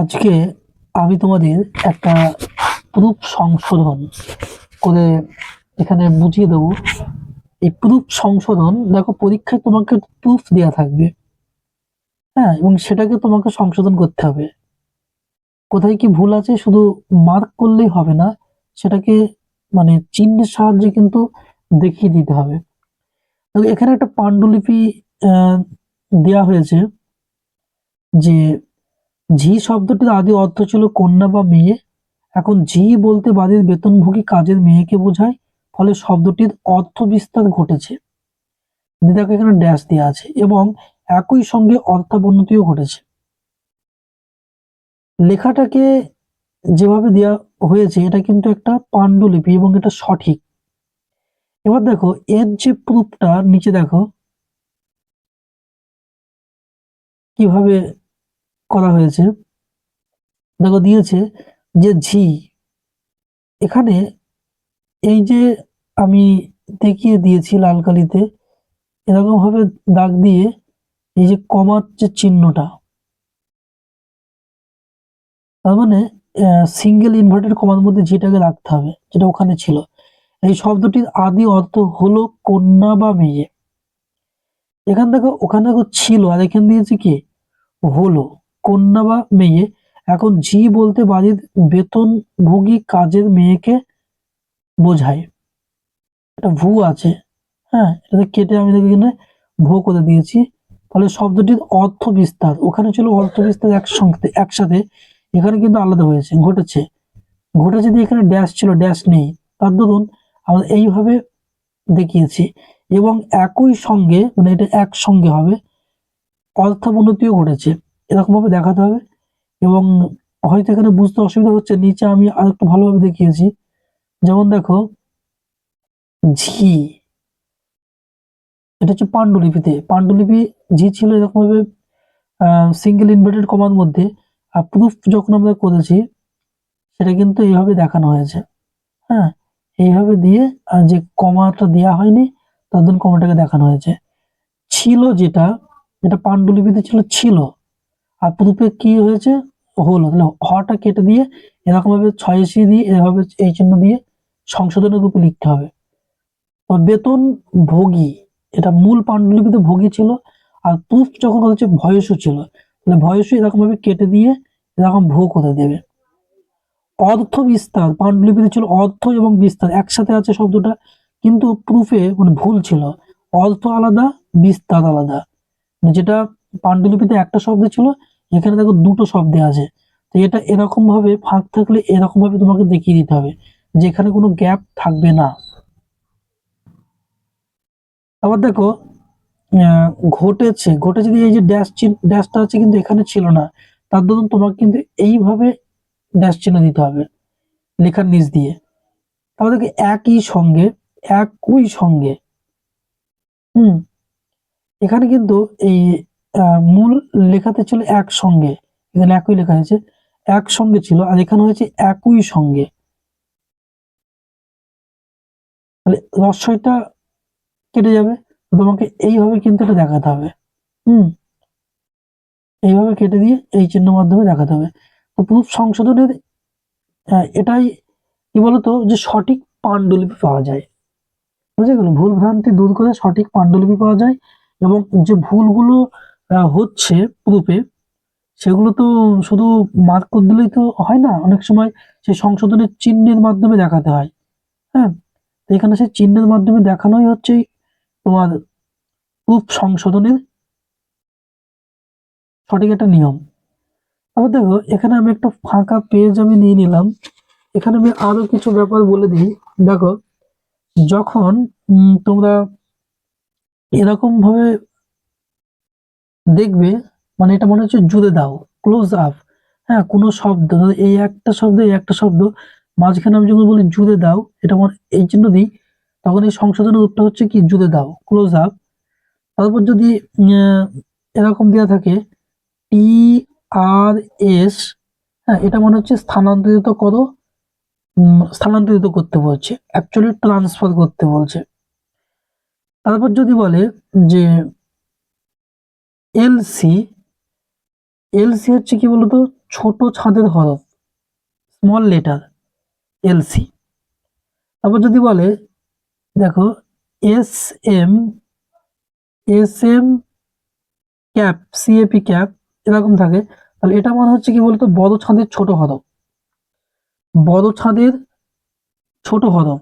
আজকে আমি তোমাদের একটা প্রুফ সংশোধন করে এখানে বুঝিয়ে দেবো। এই প্রুফ সংশোধন, দেখো পরীক্ষায় তোমাকে প্রুফ দেওয়া থাকবে। হ্যাঁ এবং সেটাকে তোমাকে সংশোধন করতে হবে। কোথায় কি ভুল আছে শুধু মার্ক করলেই হবে না, সেটাকে মানে চিহ্নের সাহায্যে কিন্তু দেখিয়ে দিতে হবে। এখানে একটা পাণ্ডুলিপি দেওয়া হয়েছে যে ঝি শব্দটির আদি অর্থ ছিল কন্যা বা মেয়ে। এখন ঝি বলতে বাড়ির বেতনভোগী কাজের মেয়েকে বোঝায়, ফলে শব্দটির অর্থ বিস্তার ঘটেছে। দেখো এখানে ড্যাশ দেওয়া আছে এবং একই সঙ্গে অর্থাবন্নতিও ঘটেছে। লেখাটাকে যেভাবে দেওয়া হয়েছে, এটা কিন্তু একটা পাণ্ডুলিপি এবং এটা সঠিক। এবার দেখো, এর যে প্রুফটা নিচে দেখো, কীভাবে করা হয়েছে। দেখো দিয়েছে যে ঝি, এখানে এই যে আমি দেখিয়ে দিয়েছি লাল কালিতে এরকম ভাবে দাগ দিয়ে এই যে কমার যে চিহ্নটা, তার মানে সিঙ্গেল ইনভার্টেড কমার মধ্যে যেটাকে রাখতে হবে, যেটা ওখানে ছিল। এই শব্দটির আদি অর্থ হলো কন্যা বা মেয়ে। এখান থেকে ওখানে ছিল, আর এখান দিয়েছে কি? হলো। কন্যা বা মেয়ে, এখন ঝি বলতে বাড়ির বেতনভোগী কাজের মেয়েকে বোঝায়। এটা ভু আছে হ্যাঁ এটা কেটে আমি এখানে ভো করে দিয়েছি। ফলে শব্দটির অর্থ বিস্তার, ওখানে ছিল অর্থ বিস্তার একসঙ্গে, একসাথে, এখানে কিন্তু আলাদা হয়েছে, ঘটেছে। ঘটেছে দিয়ে এখানে ড্যাশ ছিল ড্যাশ নেই। তার দরুন আমরা এইভাবে দেখিয়েছি এবং একই সঙ্গে মানে এটা একসঙ্গে হবে, অর্থাবনতিও ঘটেছে। এরকম ভাবে দেখাতে হবে এবং হয়তো এখানে বুঝতে অসুবিধা হচ্ছে, নিচে আমি আর একটু ভালোভাবে দেখিয়েছি। যেমন দেখো, ঝি। এটা হচ্ছে পাণ্ডুলিপিতে। পাণ্ডুলিপি ঝি ছিল এরকম ভাবে সিঙ্গেল ইনভার্টেড কমার মধ্যে। আর প্রুফ যখন আমরা করেছি, সেটা কিন্তু এইভাবে দেখানো হয়েছে। হ্যাঁ এইভাবে দিয়ে, আর যে কমাটা দেওয়া হয়নি, তার জন্য কমাটাকে দেখানো হয়েছে। ছিল যেটা যেটা পাণ্ডুলিপিতে ছিল ছিল। আর প্রুফে কি হয়েছে? হলো, তাহলে হটা কেটে দিয়ে এরকম ভাবে ছয় সি দিয়ে এভাবে এই চিহ্ন দিয়ে সংশোধনের রূপে লিখতে হবে। বেতন ভোগী, এটা মূল পাণ্ডুলিপিতে ভোগী ছিল আর প্রুফ যখন হচ্ছে ভয়সু ছিল, তাহলে ভয়সু এরকম ভাবে কেটে দিয়ে এরকম ভোগ করে দেবে। অর্থ বিস্তার, পাণ্ডুলিপিতে ছিল অর্থ এবং বিস্তার, একসাথে আছে শব্দটা, কিন্তু প্রুফে মানে ভুল ছিল। অর্থ আলাদা, বিস্তার আলাদা। মানে যেটা পাণ্ডুলিপিতে একটা শব্দ ছিল এখানে দেখো দুটো শব্দে আছে। তো এটা এরকম ভাবে ফাঁক থাকলে এরকম ভাবে তোমাকে দেখিয়ে দিতে হবে যে এখানে কোনো গ্যাপ থাকবে না। আবার দেখো ঘটেছে ঘটেছে দিয়ে এই যে ড্যাশ চিহ্ন ড্যাশটা আছে কিন্তু এখানে ছিল না। তার দরুন তোমাকে কিন্তু এইভাবে ড্যাশ চিহ্ন দিতে হবে, লেখার নিচ দিয়ে। তাহলে দেখো, একই সঙ্গে একই সঙ্গে, হুম, এখানে কিন্তু এই মূল লেখাতে ছিল একসঙ্গে। এখানে একই লেখা হয়েছে, একসঙ্গে ছিল, আর এখানে হয়েছে একই সঙ্গে। তাহলে রস্বইটা কেটে যাবে, তোমাকে এইভাবে কিন্তু এটা দেখাতে হবে। হুম? এইভাবে কেটে দিয়ে এই চিহ্ন মাধ্যমে দেখাতে হবে। তো প্রুফ সংশোধনের এটাই কি বলতো, যে সঠিক পাণ্ডুলিপি পাওয়া যায়। বুঝে গেল ভুল ভ্রান্তি দূর করে সঠিক পাণ্ডুলিপি পাওয়া যায়, এবং যে ভুলগুলো হচ্ছে প্রুফে সেগুলো তো শুধু মার্ক করে দিলেই তো হয় না, অনেক সময় সেই সংশোধনের চিহ্নের মাধ্যমে দেখাতে হয়। হ্যাঁ এখানে সেই চিহ্নের মাধ্যমে দেখানোই হচ্ছে তোমার প্রুফ সংশোধনের সঠিক একটা নিয়ম। আবার দেখো, এখানে আমি একটা ফাঁকা পেজ আমি নিয়ে নিলাম। এখানে আমি আরও কিছু ব্যাপার বলে দিই। দেখো, যখন তোমরা এরকম ভাবে দেখবে মানে এটা মনে হচ্ছে জুড়ে দাও ক্লোজ আপ হ্যাঁ কোনো শব্দ এই একটা শব্দ, এই একটা শব্দ, মাঝখানে আমি যখন বলি জুড়ে দাও, এটা আমার এই জন্য দিই, তখন এই সংশোধনের রূপটা হচ্ছে কি, জুড়ে দাও ক্লোজ আপ তারপর যদি এরকম দেওয়া থাকে টি আর এস হ্যাঁ এটা মনে হচ্ছে স্থানান্তরিত করো স্থানান্তরিত করতে বলছে অ্যাকচুয়ালি ট্রান্সফার করতে বলছে। তারপর যদি বলে যে এলসি এলসি হচ্ছে কি বলতো? ছোট ছাদের হরফ স্মল লেটার এলসি তারপর যদি বলে, দেখো S M S M cap CAP cap এরকম থাকে, তাহলে এটা মানে হচ্ছে কি বলতো? বড় ছাদের ছোট হরফ। বড় ছাদের ছোট হরফ।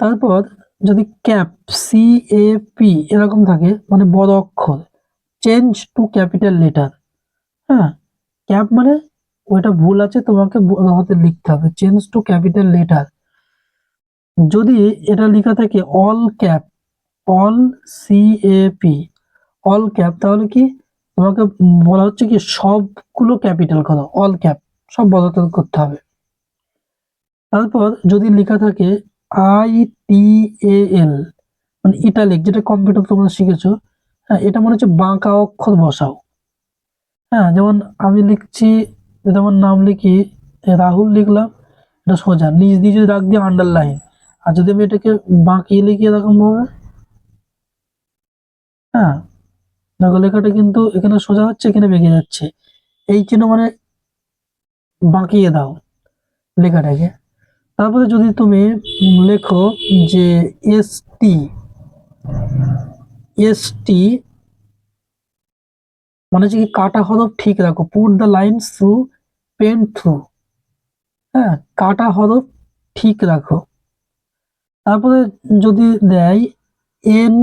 তারপর যদি ক্যাপ সি এ পি এরকম থাকে মানে বড় অক্ষর চেঞ্জ টু ক্যাপিটাল লেটার হ্যাঁ? ক্যাপ মানে ওইটা ভুল আছে, তোমাকে বড় হাতে লিখতে হবে চেঞ্জ টু ক্যাপিটাল লেটার যদি এটা লেখা থাকে all cap all C A P all cap তাহলে কি তোমাকে বলা হচ্ছে কি সবগুলো ক্যাপিটাল করো অল ক্যাপ সব বড় করতে হবে। তারপর যদি লেখা থাকে আই টি এ এল মানে ইটালিক, যেটা কম্পিউটার তোমরা শিখেছো। হ্যাঁ এটা মনে হচ্ছে বাঁকা অক্ষর বসাও। হ্যাঁ যেমন আমি লিখছি, যেমন নাম লিখি, রাহুল লিখলাম, এটা সোজা। নিজ দিয়ে যদি রাখ দিয়ে আন্ডারলাইন আর যদি আমি এটাকে বাঁকিয়ে লিখি এরকম ভাবে হ্যাঁ দেখো লেখাটা কিন্তু এখানে সোজা হচ্ছে, এখানে বেঁকে যাচ্ছে। এই চিহ্ন মানে বাঁকিয়ে দাও লেখাটাকে। তারপরে যদি তুমি লেখো যে এস টি এস টি মানে হচ্ছে কি কাটা হরফ ঠিক রাখো। Put the line through pen through হ্যাঁ কাটা হরফ ঠিক রাখো। তারপরে যদি দেয় এন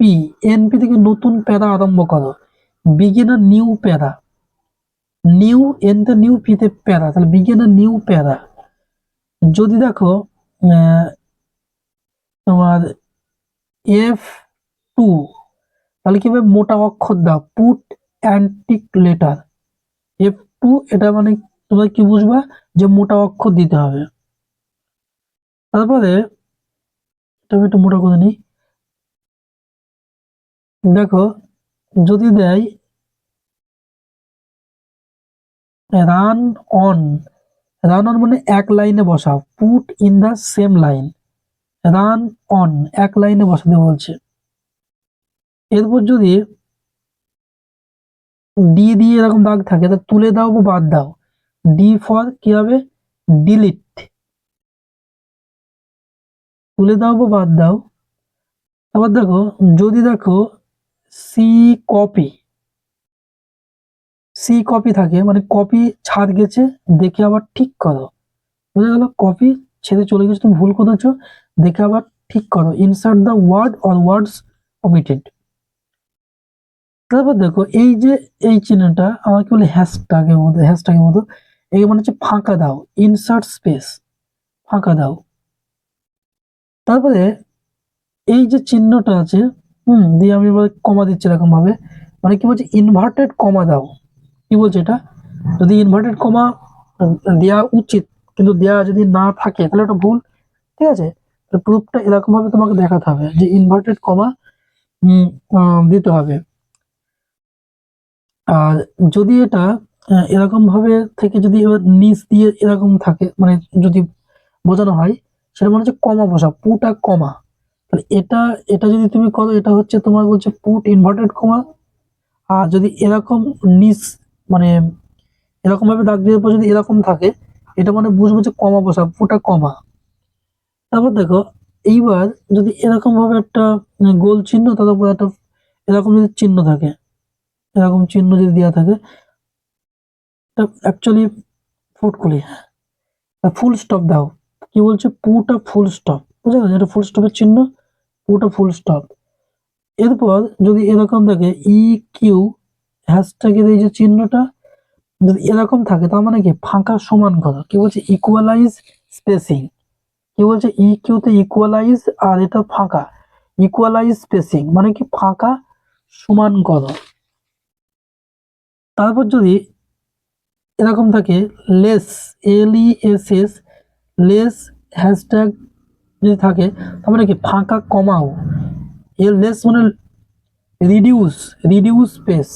পি এনপি থেকে নতুন প্যারা আরম্ভ করো। Beginner new para. New N এনতে নিউ পিতে প্যারা। তাহলে বিগিনার নিউ প্যারা। যদি দেখো তোমার এফ টু তাহলে কি হবে? মোটা অক্ষর দাও put antique letter F to এটা মানে তোমরা কি বুঝবা? যে মোটা অক্ষর দিতে হবে। তারপরে, তুমি একটু মোটা করে নিই। দেখো, যদি দেয় রান অন রান অন মানে এক লাইনে বসাও put in the same line run on এক লাইনে বসাতে বলছে। এরপর যদি ডি দিয়ে এরকম দাগ থাকে, তা তুলে দাও বা বাদ দাও। ডি ফর কি হবে? ডিলিট তুলে দাও বা বাদ দাও। আবার দেখো, যদি দেখো সি কপি সি কপি থাকে মানে কপি ছাড় গেছে, দেখে আবার ঠিক করো। বুঝা গেল? কপি ছেড়ে চলে গেছে, তুমি ভুল করেছ, দেখে আবার ঠিক করো। Insert the word or words omitted তারপর দেখো, এই যে, এই চিহ্নটা, আমাকে বলে হ্যাশট্যাগের মতো হ্যাশট্যাগের মতো এই মানে হচ্ছে ফাঁকা দাও ইনসার্ট স্পেস ফাঁকা দাও। তারপরে এই যে চিহ্নটা আছে, হুম, দিয়ে আমি কমা দিচ্ছি এরকম ভাবে মানে কি বলছে? ইনভার্টেড কমা দাও। কি বলছে এটা? যদি ইনভার্টেড কমা দেওয়া উচিত কিন্তু দেওয়া যদি না থাকে তাহলে ওটা ভুল। ঠিক আছে? প্রুফটা এরকম ভাবে তোমাকে দেখাতে হবে যে ইনভার্টেড কমা দিতে হবে। আর যদি এটা আহ, এরকম ভাবে থেকে যদি নিচ দিয়ে এরকম থাকে মানে যদি বোঝানো হয় সেটা মনে হচ্ছে কমা বসা পুট কমা তাহলে এটা এটা যদি তুমি করো এটা হচ্ছে তোমার বলছে পুট ইনভার্টেড কমা আর যদি এরকম নিচ মানে এরকম ভাবে দাগ দিয়ে পর যদি এরকম থাকে, এটা মানে বুঝব যে কমা বসা, পুটা কমা। তারপর দেখো, এইবার যদি এরকম ভাবে একটা গোল চিহ্ন, তার উপর একটা এরকম যদি চিহ্ন থাকে, এরকম চিহ্ন যদি দেওয়া থাকে অ্যাকচুয়ালি ফুটকুলি ফুল স্টপ দাও। কি বলছে? পুটা ফুল স্টপ বুঝা গেছে এটা ফুল স্টপের চিহ্ন, পুটা ফুল স্টপ এরপর যদি এরকম থাকে ই কিউ হ্যাশট্যাগের এই যে চিহ্নটা যদি এরকম থাকে, তার মানে কি? ফাঁকা সমান করা কি বলছে? ইকুয়ালাইজ স্পেসিং কি বলছে? ই কিউতে ইকুয়ালাইজ আর এটা ফাঁকা। ইকুয়ালাইজ স্পেসিং মানে কি? ফাঁকা সমান করো তারপর যদি এরকম থাকে less L E S S less hashtag যদি থাকে, তার মানে কি? ফাঁকা কমাও। এর লেস মানে রিডিউস রিডিউস স্পেস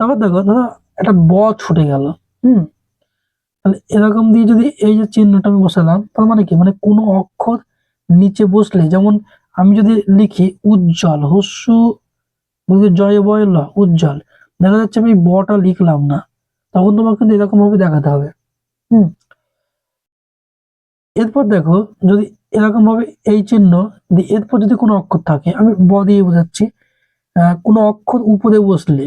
তারপর দেখো, ধরো একটা ব ছুটে গেল, হুম? তাহলে এরকম দিয়ে যদি এই যে চিহ্নটা আমি বসালাম, তার মানে কি? মানে কোনো অক্ষর নিচে বসলে, যেমন আমি যদি লিখি উজ্জ্বল হস্যু জয়, বয়, ল, উজ্জ্বল, দেখা যাচ্ছে আমি বটা লিখলাম না, তখন তোমাকে কিন্তু এরকম ভাবে দেখাতে হবে, হুম? এরপর দেখো, যদি এরকম ভাবে এই চিহ্ন এরপর যদি কোনো অক্ষর থাকে, আমি ব দিয়ে বোঝাচ্ছি কোনো অক্ষর উপরে বসলে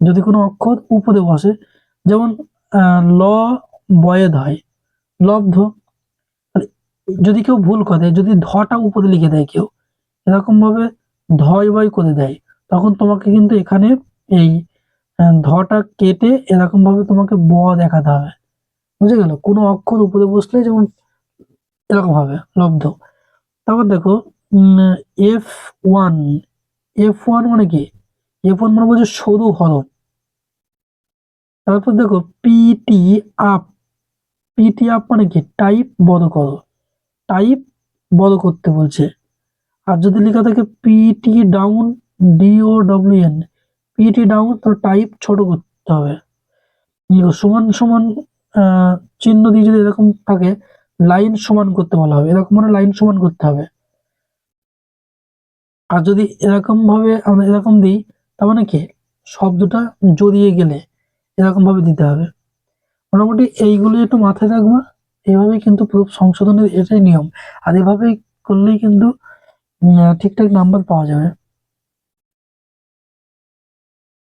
যদি কোনো অক্ষর উপরে বসে, যেমন ল বয়েদ হয়, লব্ধ যদি কেউ ভুল করে, যদি ধটা উপরে লিখে দেয় কেউ এরকম ভাবে ধয় বয় করে দেয়, তখন তোমাকে কিন্তু এখানে এই ধটা কেটে এরকম ভাবে তোমাকে ব দেখাতে হবে। বুঝে গেল? কোনো অক্ষর উপরে বসলে যেমন এরকম হবে লব্ধ। তারপর দেখো এফ ওয়ান এফ ওয়ান মানে কি? ওয়ান মানে বলছে সরু হরফ তারপর দেখো পিটি আপ পিটি আপ মানে কি? টাইপ বড় করো। টাইপ বড় করতে বলছে। আর যদি লেখা থাকে PT down DO W N PT down তো টাইপ ছোট করতে হবে। সমান সমান চিহ্ন দিয়ে যদি এরকম থাকে লাইন সমান করতে বলা হবে। এরকম মানে লাইন সমান করতে হবে। আর যদি এরকম ভাবে আমরা এরকম দিই তার মানে কি? শব্দটা জড়িয়ে গেলে এরকম ভাবে দিতে হবে। মোটামুটি এইগুলো একটু মাথায় রাখবা। এইভাবে কিন্তু প্রুফ সংশোধনের এটাই নিয়ম। আর এভাবে করলেই কিন্তু ঠিকঠাক নাম্বার পাওয়া যাবে।